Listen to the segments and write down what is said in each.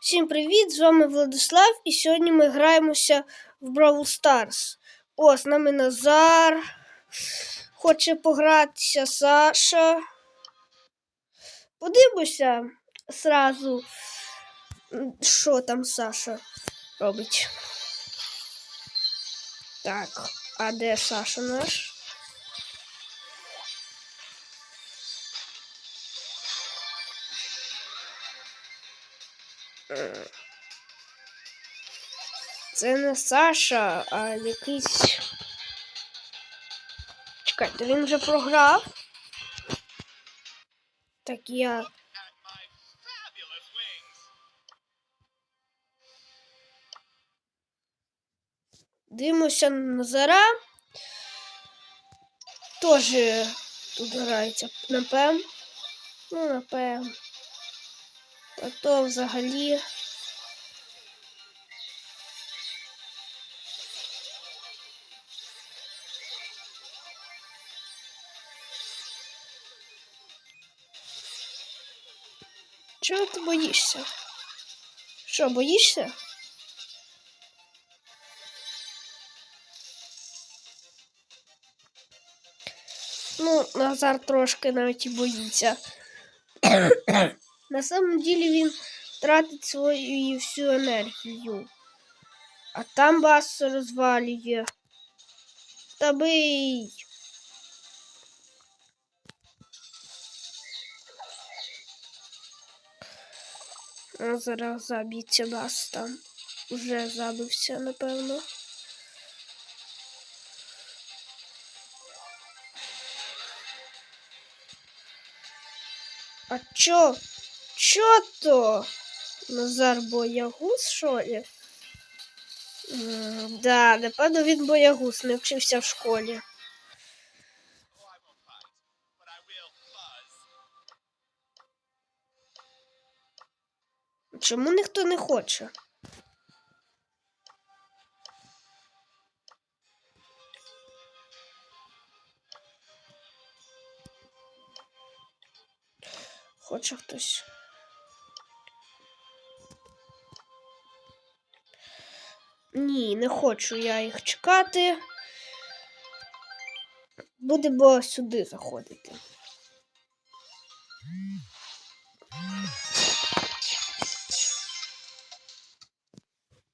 Всім привіт! З вами Владислав, і сьогодні ми граємося в Brawl Stars. О, з нами Назар. Хоче погратися Саша. Подивимося сразу, що там Саша робить. Так, а де Саша наш? Це не Саша, а якийсь. Чекайте, він вже програв. Так я. Дивимося на Назара. Тоже тут грається, напевно. Ну, напевно. А то взагалі. Чого ти боїшся? Що, боїшся? Ну, Назар трошки навіть і боїться. На самом деле він тратить свою всю енергію. А там вас розвалює. Та бий. А зараз заб'ється вас там. Уже забився, напевно. А чё? Чё то? Назар боягуз, що ли? М, Да, напевно, він боягуз, не вчився в школі. Чому ніхто не хоче? Хоче хтось. Ні, не хочу я їх чекати. Будемо сюди заходити.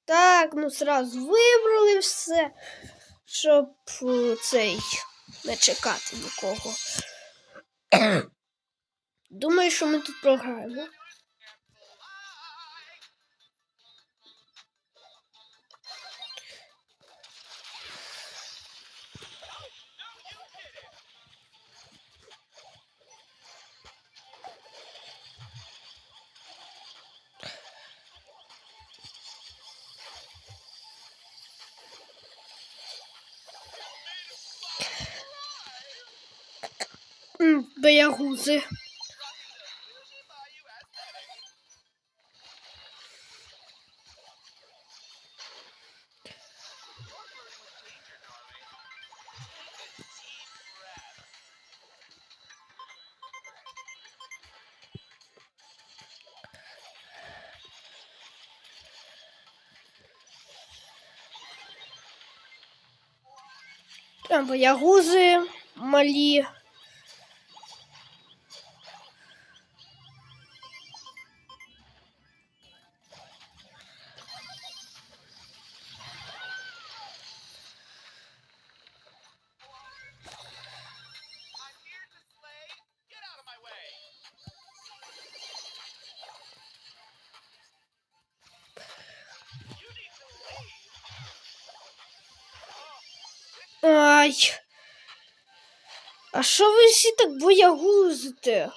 Так, ну сразу вибрали все, щоб е, цей не чекати нікого. Думаю, що ми тут програємо. М, Боягузи. Там боягузи малі. Ай. А що ви всі так боягузите?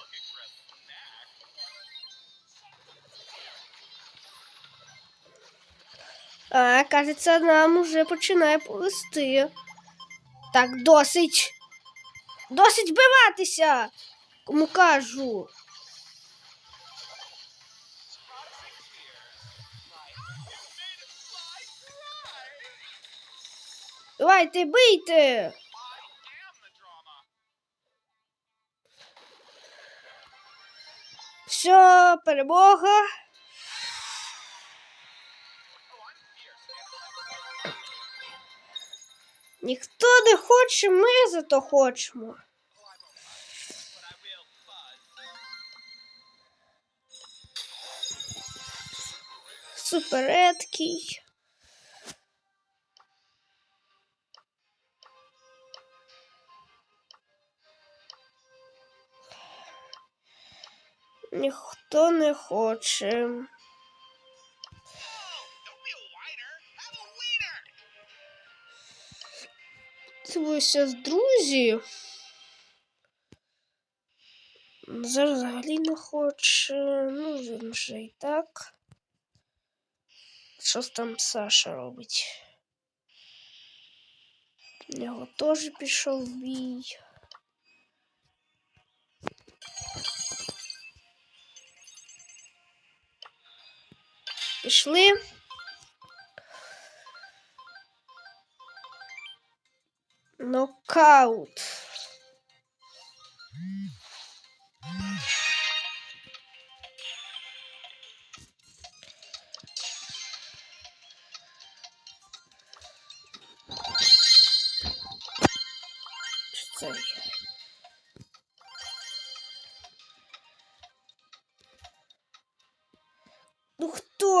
А, кажеться, нам уже починає повести. Так, досить. Досить вбиватися. Кому кажу. Давайте, бийте. Все, перемога. Ніхто не хоче, ми зато хочемо. Супер редкий. Ніхто не хоче. Дивися з друзі. Назар взагалі не хоче. Ну, він вже і так. Що там Саша робить? У нього теж пішов бій. Пішли. Нокаут. Що це?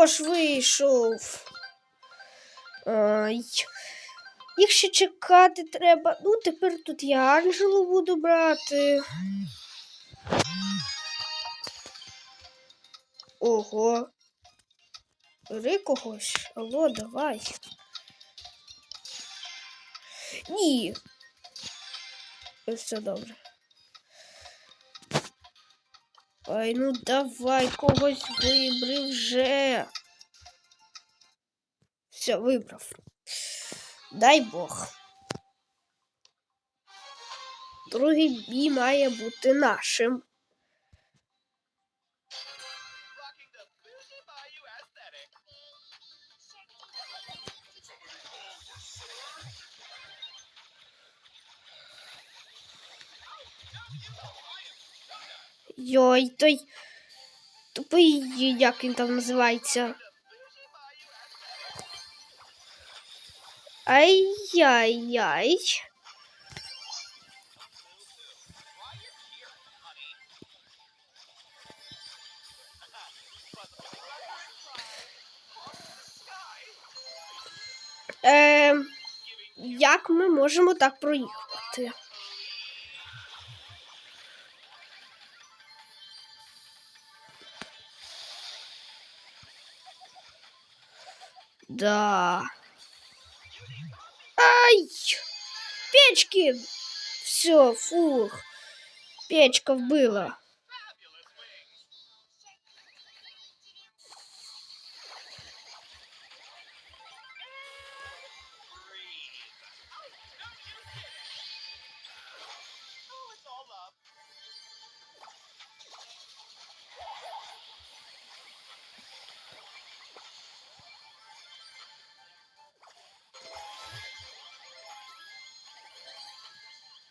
Хто вийшов? Ай. Їх ще чекати треба. Ну, тепер тут я Анжелу буду брати. Ого. Бери когось. Алло, давай. Ні. Все добре. Ай, ну давай когось вибри вже. Все, вибрав. Дай Бог. Другий бій має бути нашим. Йой, той тупий, як він там називається. Ай-яй-яй. Е, як ми можемо так проїхати? Да. Ай! Печки! Все, фух. Печка вбила.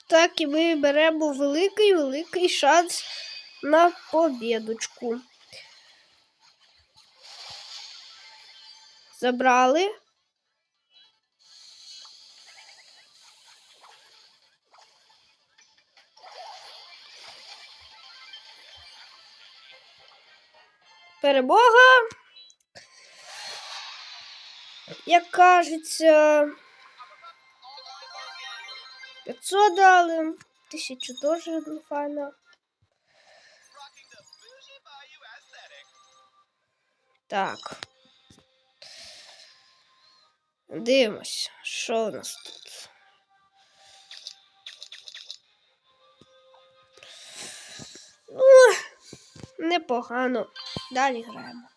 Так, і ми беремо великий великий шанс на побідочку. Забрали. Перемога. Як кажеться. 500 дали. Тисячу теж файно. Bayou aesthetic. Так. Дивимось, що у нас тут. Ну, непогано. Далі граємо.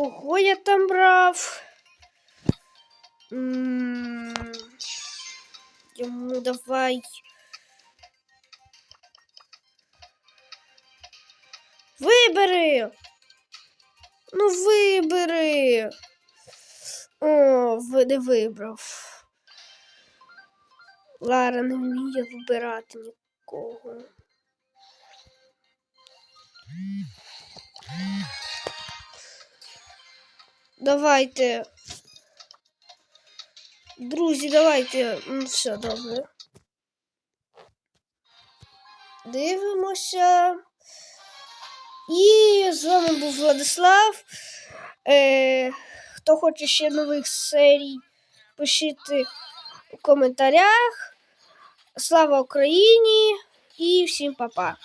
Кого я там брав? Йому давай. Вибери. Ну, вибери. О, не вибрав. Лара не вміє вибирати нікого. Давайте. Друзі, давайте. Все добре. Дивимося. І з вами був Владислав. Е, хто хоче ще нових серій, пишіть у коментарях. Слава Україні і всім па-па.